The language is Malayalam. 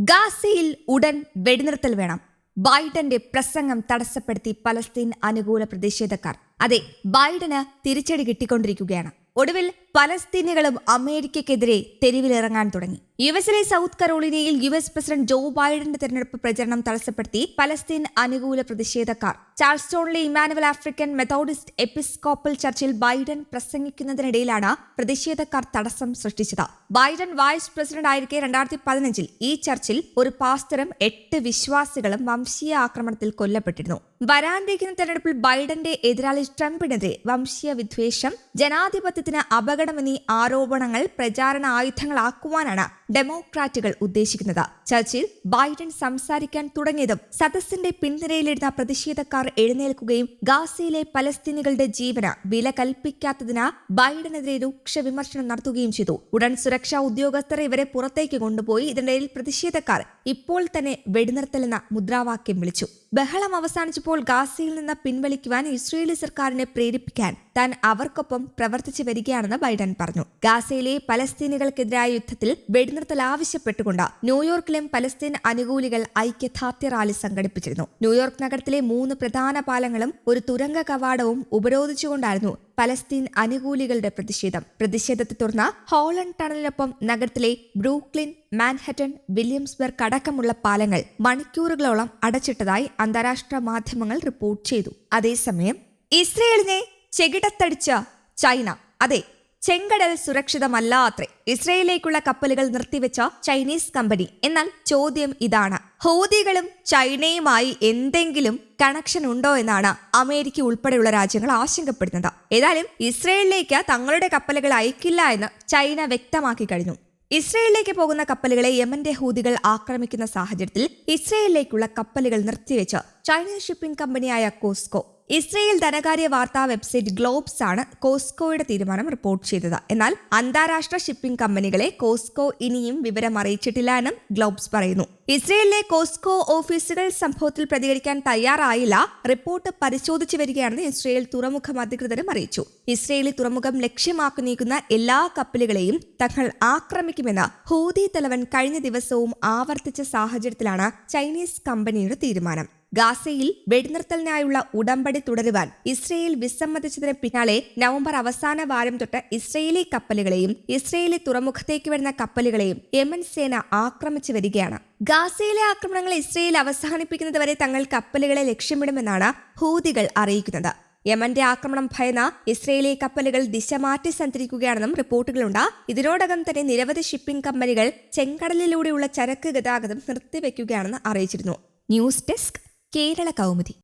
ഗാസയിൽ ഉടൻ വെടിനിർത്തൽ വേണം. ബൈഡന്റെ പ്രസംഗം തടസ്സപ്പെടുത്തി പലസ്തീൻ അനുകൂല പ്രതിഷേധക്കാർ. അതെ ബൈഡന് തിരിച്ചടി കിട്ടിക്കൊണ്ടിരിക്കുകയാണ്. ഒടുവിൽ പലസ്തീനികളും അമേരിക്കക്കെതിരെ തെരുവിലിറങ്ങാൻ തുടങ്ങി. യു എസിലെ സൗത്ത് കരോളിനയിൽ യു എസ് പ്രസിഡന്റ് ജോ ബൈഡന്റെ തെരഞ്ഞെടുപ്പ് പ്രചരണം തടസ്സപ്പെടുത്തി പലസ്തീൻ അനുകൂല പ്രതിഷേധക്കാർ. ചാൾസ്റ്റോണിലെ ഇമാനുവൽ ആഫ്രിക്കൻ മെത്തോഡിസ്റ്റ് എപ്പിസ്കോപ്പൽ ചർച്ചിൽ ബൈഡൻ പ്രസംഗിക്കുന്നതിനിടയിലാണ് പ്രതിഷേധക്കാർ തടസ്സം സൃഷ്ടിച്ചത്. ബൈഡൻ വൈസ് പ്രസിഡന്റ് ആയിരിക്കെ രണ്ടായിരത്തി പതിനഞ്ചിൽ ഈ ചർച്ചിൽ ഒരു പാസ്റ്ററും എട്ട് വിശ്വാസികളും വംശീയ ആക്രമണത്തിൽ കൊല്ലപ്പെട്ടിരുന്നു. വരാനിരിക്കുന്ന തെരഞ്ഞെടുപ്പിൽ ബൈഡന്റെ എതിരാളി ട്രംപിനെതിരെ വംശീയ വിദ്വേഷം ജനാധിപത്യത്തിന് അപകടമെന്നീ ആരോപണങ്ങൾ പ്രചാരണ ആയുധങ്ങളാക്കുവാനാണ് ഡെമോക്രാറ്റുകൾ ഉദ്ദേശിക്കുന്നത്. ചർച്ചിൽ ബൈഡൻ സംസാരിക്കാൻ തുടങ്ങിയതും സദസ്സിന്റെ പിന്തുണയിലിരുന്ന പ്രതിഷേധക്കാർ എഴുന്നേൽക്കുകയും ഗാസയിലെ പലസ്തീനികളുടെ ജീവന വില കൽപ്പിക്കാത്തതിന് ബൈഡനെതിരെ രൂക്ഷ വിമർശനം നടത്തുകയും ചെയ്തു. ഉടൻ സുരക്ഷാ ഉദ്യോഗസ്ഥർ ഇവരെ പുറത്തേക്ക് കൊണ്ടുപോയി ഇതിനിടയിൽ പ്രതിഷേധക്കാർ ഇപ്പോൾ തന്നെ വെടിനിർത്തലെന്ന മുദ്രാവാക്യം വിളിച്ചു. ബഹളം അവസാനിച്ചപ്പോൾ ഗാസയിൽ നിന്ന് പിൻവലിക്കുവാൻ ഇസ്രയേലി സർക്കാരിനെ പ്രേരിപ്പിക്കാൻ താൻ അവർക്കൊപ്പം പ്രവർത്തിച്ചു വരികയാണെന്ന് ബൈഡൻ പറഞ്ഞു. ഗാസയിലെ പലസ്തീനികൾക്കെതിരായ യുദ്ധത്തിൽ വെടിനിർത്തൽ ആവശ്യപ്പെട്ടുകൊണ്ട് ന്യൂയോർക്കിലും പലസ്തീൻ അനുകൂലികൾ ഐക്യദാർഢ്യ റാലി സംഘടിപ്പിച്ചിരുന്നു. ന്യൂയോർക്ക് നഗരത്തിലെ മൂന്ന് പ്രധാന പാലങ്ങളും ഒരു തുരങ്ക കവാടവും ഉപരോധിച്ചുകൊണ്ടായിരുന്നു പലസ്തീൻ അനുകൂലികളുടെ പ്രതിഷേധം. പ്രതിഷേധത്തെ തുടർന്ന് ഹോളണ്ട് ടണലിനൊപ്പം നഗരത്തിലെ ബ്രൂക്ലിൻ മാൻഹട്ടൻ വില്യംസ്ബർഗ് അടക്കമുള്ള പാലങ്ങൾ മണിക്കൂറുകളോളം അടച്ചിട്ടതായി അന്താരാഷ്ട്ര മാധ്യമങ്ങൾ റിപ്പോർട്ട് ചെയ്തു. അതേസമയം ഇസ്രയേലിനെ ചെകിടത്തടിച്ച ചൈന. അതെ ചെങ്കടൽ സുരക്ഷിതമല്ല അത്രേ ഇസ്രയേലിലേക്കുള്ള കപ്പലുകൾ നിർത്തിവെച്ച ചൈനീസ് കമ്പനി. എന്നാൽ ചോദ്യം ഇതാണ്. ഹൗദികളും ചൈനയുമായി എന്തെങ്കിലും കണക്ഷൻ ഉണ്ടോ എന്നാണ് അമേരിക്ക ഉൾപ്പെടെയുള്ള രാജ്യങ്ങൾ ആശങ്കപ്പെടുന്നത്. ഏതായാലും ഇസ്രയേലിലേക്ക് തങ്ങളുടെ കപ്പലുകൾ അയക്കില്ല എന്ന് ചൈന വ്യക്തമാക്കി കഴിഞ്ഞു. ഇസ്രയേലിലേക്ക് പോകുന്ന കപ്പലുകളെ യമന്റെ ഹൂതികൾ ആക്രമിക്കുന്ന സാഹചര്യത്തിൽ ഇസ്രയേലിലേക്കുള്ള കപ്പലുകൾ നിർത്തിവെച്ച് ചൈനീസ് ഷിപ്പിംഗ് കമ്പനിയായ കോസ്കോ ഇസ്രയേൽ ധനകാര്യ വാർത്താ വെബ്സൈറ്റ് ഗ്ലോബ്സ് ആണ് കോസ്കോയുടെ തീരുമാനം റിപ്പോർട്ട് ചെയ്തത്. എന്നാൽ അന്താരാഷ്ട്ര ഷിപ്പിംഗ് കമ്പനികളെ കോസ്കോ ഇനിയും വിവരം അറിയിച്ചിട്ടില്ല എന്നും ഗ്ലോബ്സ് പറയുന്നു. ഇസ്രയേലിലെ കോസ്കോ ഓഫീസുകൾ സംഭവത്തിൽ പ്രതികരിക്കാൻ തയ്യാറായില്ല. റിപ്പോർട്ട് പരിശോധിച്ചു വരികയാണെന്ന് ഇസ്രയേൽ തുറമുഖം അധികൃതരും അറിയിച്ചു. ഇസ്രയേലി തുറമുഖം ലക്ഷ്യമാക്കി നീക്കുന്ന എല്ലാ കപ്പലുകളെയും തങ്ങൾ ആക്രമിക്കുമെന്ന് ഹൂതി തലവൻ കഴിഞ്ഞ ദിവസവും ആവർത്തിച്ച സാഹചര്യത്തിലാണ് ചൈനീസ് കമ്പനിയുടെ തീരുമാനം. ഗാസയിൽ വെടിനിർത്തലിനായുള്ള ഉടമ്പടി തുടരുവാൻ ഇസ്രയേൽ വിസമ്മതിച്ചതിന് പിന്നാലെ നവംബർ അവസാന വാരം തൊട്ട് ഇസ്രയേലി കപ്പലുകളെയും ഇസ്രയേലി തുറമുഖത്തേക്ക് വരുന്ന കപ്പലുകളെയും യമൻ സേന ആക്രമിച്ചു വരികയാണ്. ഗാസയിലെ ആക്രമണങ്ങൾ ഇസ്രയേൽ അവസാനിപ്പിക്കുന്നതുവരെ തങ്ങൾ കപ്പലുകളെ ലക്ഷ്യമിടുമെന്നാണ് ഹൂതികൾ അറിയിക്കുന്നത്. യമന്റെ ആക്രമണം ഭയന്ന ഇസ്രയേലി കപ്പലുകൾ ദിശ മാറ്റി സഞ്ചരിക്കുകയാണെന്നും റിപ്പോർട്ടുകളുണ്ട്. ഇതിനോടകം തന്നെ നിരവധി ഷിപ്പിംഗ് കമ്പനികൾ ചെങ്കടലിലൂടെയുള്ള ചരക്ക് ഗതാഗതം നിർത്തിവെക്കുകയാണെന്ന് അറിയിച്ചിരുന്നു. News desk Kerala Kaumudi